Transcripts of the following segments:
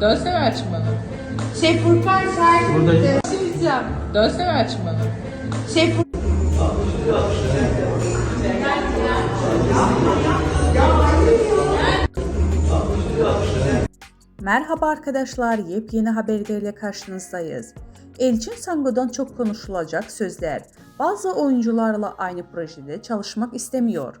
Dönsene açım bana. Şey Furkan Şahin. Buradayım. Diyeceğim. Dönsene açım bana. Şey Merhaba arkadaşlar, yepyeni haberlerle karşınızdayız. Elçin Sango'dan çok konuşulacak sözler. Bazı oyuncularla aynı projede çalışmak istemiyor.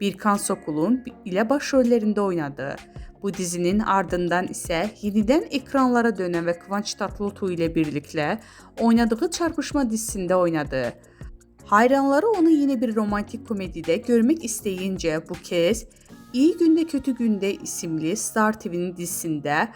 Birkan Sokul'un ile başrollerinde oynadı. Bu dizinin ardından ise yeniden ekranlara dönen ve Kıvanç Tatlıtuğ ile birlikte oynadığı Çarpışma dizisinde oynadı. Hayranları onu yine bir romantik komedide görmek isteyince bu kez İyi Günde Kötü Günde isimli Star TV'nin dizisinde